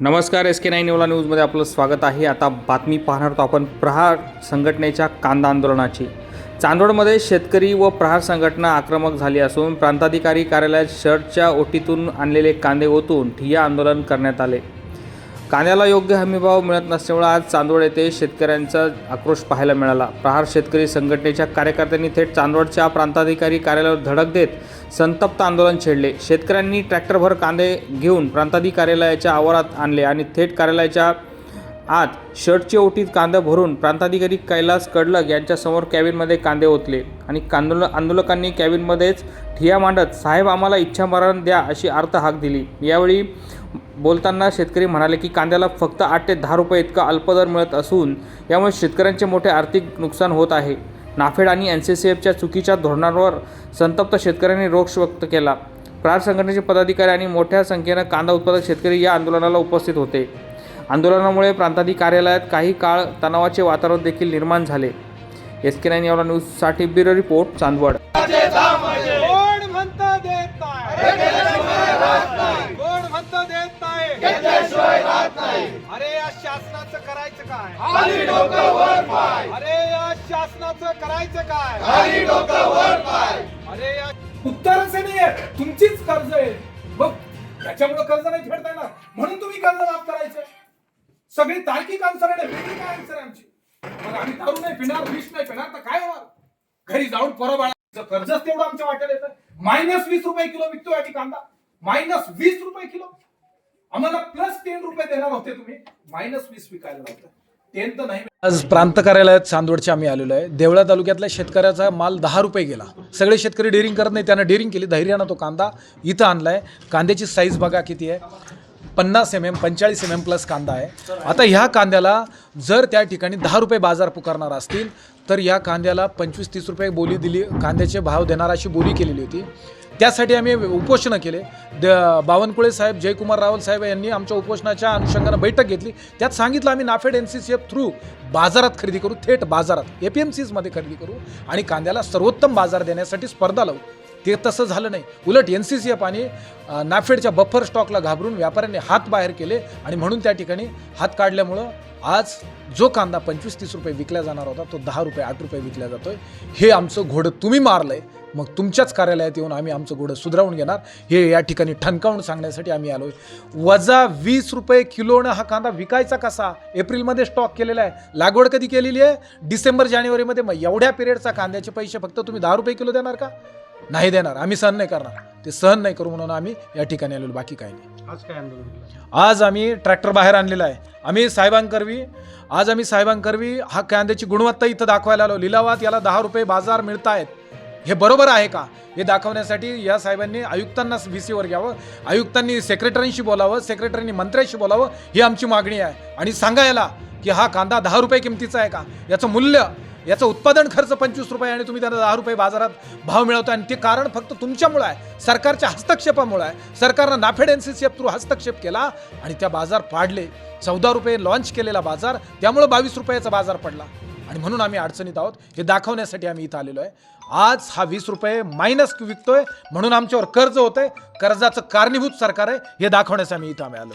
नमस्कार S K nine नेवला न्यूजमध्ये आपलं स्वागत आहे. आता बातमी पाहणार आहोत आपण प्रहार संघटनेच्या कांदा आंदोलनाची. चांदोडमध्ये शेतकरी व प्रहार संघटना आक्रमक झाली असून प्रांताधिकारी कार्यालयात शर्टच्या ओटीतून आणलेले कांदे ओतून ठिय्या आंदोलन करण्यात आले. कांद्याला योग्य हमीभाव मिळत नसल्यामुळे आज चांदवड येथे शेतकऱ्यांचा आक्रोश पाहायला मिळाला. प्रहार शेतकरी संघटनेच्या कार्यकर्त्यांनी थेट चांदोडच्या प्रांताधिकारी कार्यालयावर धडक देत संतप्त आंदोलन छेडले. शेतकऱ्यांनी ट्रॅक्टरभर कांदे घेऊन प्रांताधिकारी कार्यालयाच्या आवारात आणले आणि थेट कार्यालयाच्या आत शर्टची ओटीत कांदा भरून प्रांताधिकारी कैलास कडलग यांच्यासमोर कॅबिनमध्ये कांदे ओतले आणि कांदोल आंदोलकांनी कॅबिनमध्येच ठिया मांडत साहेब आम्हाला इच्छा मरण द्या अशी अर्थ हाक दिली. यावेळी बोलताना शेतकरी म्हणाले की कांद्याला फक्त आठ ते दहा रुपये इतका अल्पदर मिळत असून यामुळे शेतकऱ्यांचे मोठे आर्थिक नुकसान होत आहे. नाफेड आणि एन सी सी एफच्या चुकीच्या धोरणांवर संतप्त शेतकऱ्यांनी रोष व्यक्त केला. प्रार संघटनेचे पदाधिकारी आणि मोठ्या संख्येनं कांदा उत्पादक शेतकरी या आंदोलनाला उपस्थित होते. आंदोलनामुळे प्रांताधिकारी कार्यालयात काही काळ तणावाचे वातावरण देखील निर्माण झाले. एस के नाईन यावला न्यूजसाठी ब्युरो रिपोर्ट चांदवड. कोण म्हणतं देत नाही. कोण म्हणतं देत नाही. अरे या शासनाचं करायचं काय? अरे या शासनाचं करायचं काय? अरे या उत्तरच आहे. नाहीये तुमचीच कर्ज आहे. मग त्याच्यामुळे कर्ज नाही फेडता येणार. म्हणून तुम्ही कर्ज माफ करायचं. सगळी तार्किक आन्सर आहे वेगळी काय आन्सर आहे आमची? मग आम्ही दारू नाही पिणार विष नाही पिणार तर काय होणार? घरी जाऊन परवा कर्जच तेवढं आमच्या वाट्याला येतं. मायनस वीस रुपये किलो विकतो आम्ही कांदा. मायनस वीस रुपये किलो. आम्हाला प्लस टेन रुपये देणार होते तुम्ही. मायनस वीस विकायला लावतं टेन तर नाही आज प्रांत कार्यालयात चांदवडचे आम्ही आलेलो आहे. देवळा तालुक्यातल्या शेतकऱ्याचा माल दहा रुपये गेला. सगळे शेतकरी डेअरिंग करत नाही त्यानं डेअरिंग केली. धैर्यानं तो कांदा इथं आणला आहे कांद्याची साईज बघा किती आहे. पन्नास एम एम पंचेचाळीस एम एम प्लस कांदा आहे. आता ह्या कांद्याला जर त्या ठिकाणी दहा रुपये बाजार पुकारणार असतील तर या कांद्याला पंचवीस तीस रुपये बोली दिली कांद्याचे भाव देणार अशी बोली केलेली होती. त्यासाठी आम्ही उपोषणं केले. द बावनकुळे साहेब जयकुमार रावल साहेब यांनी आमच्या उपोषणाच्या अनुषंगानं बैठक घेतली. त्यात सांगितलं आम्ही NAFED N C C F through बाजारात खरेदी करू थेट बाजारात ए पी एम सीजमध्ये खरेदी करू आणि कांद्याला सर्वोत्तम बाजार देण्यासाठी स्पर्धा लावू. ते तसं झालं नाही. उलट एन सी सी एफ आणि नाफेडच्या बफर स्टॉकला घाबरून व्यापाऱ्यांनी हात बाहेर केले आणि म्हणून त्या ठिकाणी हात काढल्यामुळं आज जो कांदा पंचवीस तीस रुपये विकला जाणार होता तो दहा रुपये आठ रुपये विकला जातोय. हे आमचं घोडं तुम्ही मारलंय मग तुमच्याच कार्यालयात येऊन आम्ही आमचं घोडं सुधारवून घेणार. हे या ठिकाणी ठणकावून सांगण्यासाठी आम्ही आलोय. वजा वीस रुपये किलोनं हा कांदा विकायचा कसा? एप्रिलमध्ये स्टॉक केलेला आहे. लागवड कधी केलेली आहे? डिसेंबर जानेवारीमध्ये मग एवढ्या पिरियडचा कांद्याचे पैसे फक्त तुम्ही दहा रुपये किलो देणार का? नाही देणार. आम्ही सहन नाही करणार. ते सहन नाही करू म्हणून आम्ही या ठिकाणी आलेलो. बाकी काही नाही. आज आम्ही ट्रॅक्टर बाहेर आणलेला आहे. आम्ही साहेबांकरवी आज आम्ही साहेबांकरवी हा कांद्याची गुणवत्ता इथं दाखवायला आलो. लिलावात याला दहा रुपये बाजार मिळत आहेत हे बरोबर आहे का? हे दाखवण्यासाठी या साहेबांनी आयुक्तांना व्ही सीवर घ्यावं आयुक्तांनी सेक्रेटरींशी बोलावं सेक्रेटरींनी मंत्र्यांशी बोलावं ही आमची मागणी आहे. आणि सांगा याला की हा कांदा दहा रुपये किमतीचा आहे का? याचं मूल्य याचं उत्पादन खर्च पंचवीस रुपये आणि तुम्ही त्यांना दहा रुपये बाजारात भाव मिळवता आणि ते कारण फक्त तुमच्यामुळं आहे. सरकारच्या हस्तक्षेपामुळं आहे. सरकारनं NAFED N C C F through हस्तक्षेप केला आणि त्या बाजार पाडले. चौदा रुपये लॉन्च केलेला बाजार त्यामुळं बावीस रुपयाचा बाजार पडला. आणि म्हणून आम्ही अडचणीत आहोत. हे दाखवण्यासाठी आम्ही इथं आलेलो आहे. आज हा वीस रुपये मायनस विकतोय. म्हणून आमच्यावर कर्ज होतंय. कर्जाचं कारणीभूत सरकार आहे. हे दाखवण्यासाठी आम्ही इथं आम्ही आलो